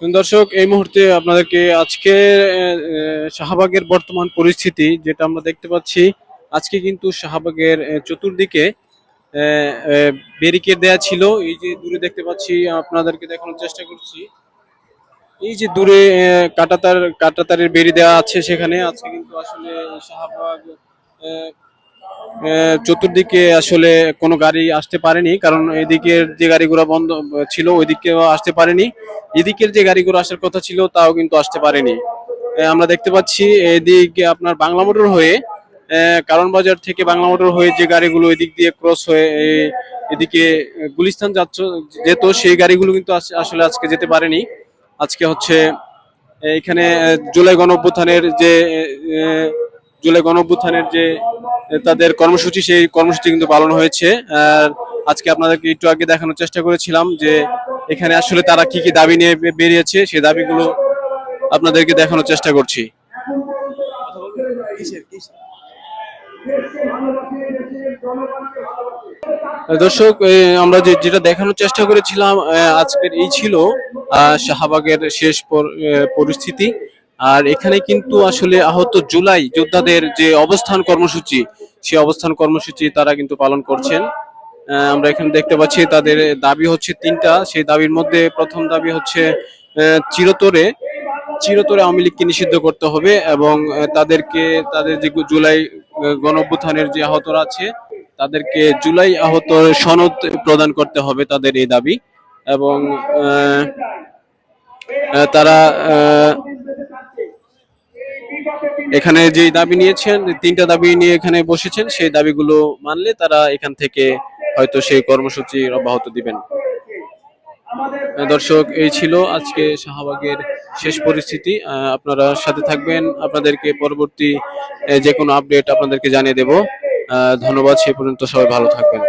দর্শক, এই মুহূর্তে আপনাদেরকে আজকে শাহবাগের বর্তমান পরিস্থিতি, যেটা আমরা দেখতে পাচ্ছি, আজকে কিন্তু শাহবাগের চতুর্দিকে ব্যারিকেড দেয়া ছিল। এই যে দূরে দেখতে পাচ্ছি, আপনাদেরকে দেখানোর চেষ্টা করছি। এই যে দূরে কাটাতার, কাটাতারের বেরি দেওয়া আছে সেখানে। আজকে কিন্তু আসলে শাহবাগ চতুর্দিকে আসলে কোনো গাড়ি আসতে পারেনি, কারণ এদিকের যে গাড়িগুলো বন্ধ ছিল ওইদিকেও আসতে পারেনি। এদিকের যে গাড়িগুলো আসার কথা ছিল তাও কিন্তু আসতে পারেনি। আমরা দেখতে পাচ্ছি এদিকে আপনার বাংলা মোটর হয়ে কারণ বাজার থেকে বাংলা মোটর হয়ে যে গাড়িগুলো এদিক দিয়ে ক্রস হয়ে এদিকে গুলিস্তান যাচ্ছ, যেত সেই গাড়িগুলো কিন্তু আস- আসলে আজকে যেতে পারেনি। আজকে হচ্ছে এখানে জুলাই গণ যে জুলাই গণ যে তাদের কর্মসূচি, সেই কর্মসূচি কিন্তু পালন হয়েছে। আর আজকে আপনাদেরকে একটু আগে দেখানোর চেষ্টা করেছিলাম যে এখানে আসলে তারা কি কি দাবি নিয়ে বেরিয়েছে সেই দাবিগুলো আপনাদেরকে দেখানোর চেষ্টা করছি। দর্শক আমরা যে, যেটা দেখানোর চেষ্টা করেছিলাম আজকের এই ছিল শাহবাগের শেষ পরিস্থিতি। আর এখানে কিন্তু আসলে আহত জুলাই যোদ্ধাদের যে অবস্থান কর্মসূচি সেই অবস্থান কর্মসূচি তারা কিন্তু পালন করছেন। আমরা এখানে দেখতে পাচ্ছি তাদের দাবি হচ্ছে তিনটা। সেই দাবির মধ্যে প্রথম দাবি হচ্ছে চিরতরে চিরতরে আওয়ামী লীগকে নিষিদ্ধ করতে হবে এবং তাদেরকে তাদের যে জুলাই আহ, গণ অভ্যুত্থানের যে আহতরা আছে তাদেরকে জুলাই আহত সনদ প্রদান করতে হবে তাদের এই দাবি এবং তারা এখানে যে দাবি নিয়েছেন, তিনটা দাবি নিয়ে এখানে বসেছেন, সেই দাবিগুলো মানলে তারা এখান থেকে হয়তো সেই কর্মসূচি অব্যাহত দিবেন। দর্শক, এই ছিল আজকে শাহবাগের শেষ পরিস্থিতি। আপনারা সাথে থাকবেন। আপনাদেরকে পরবর্তী যে কোনো আপডেট আপনাদেরকে জানিয়ে দেব। ধন্যবাদ। সে পর্যন্ত সবাই ভালো থাকবেন।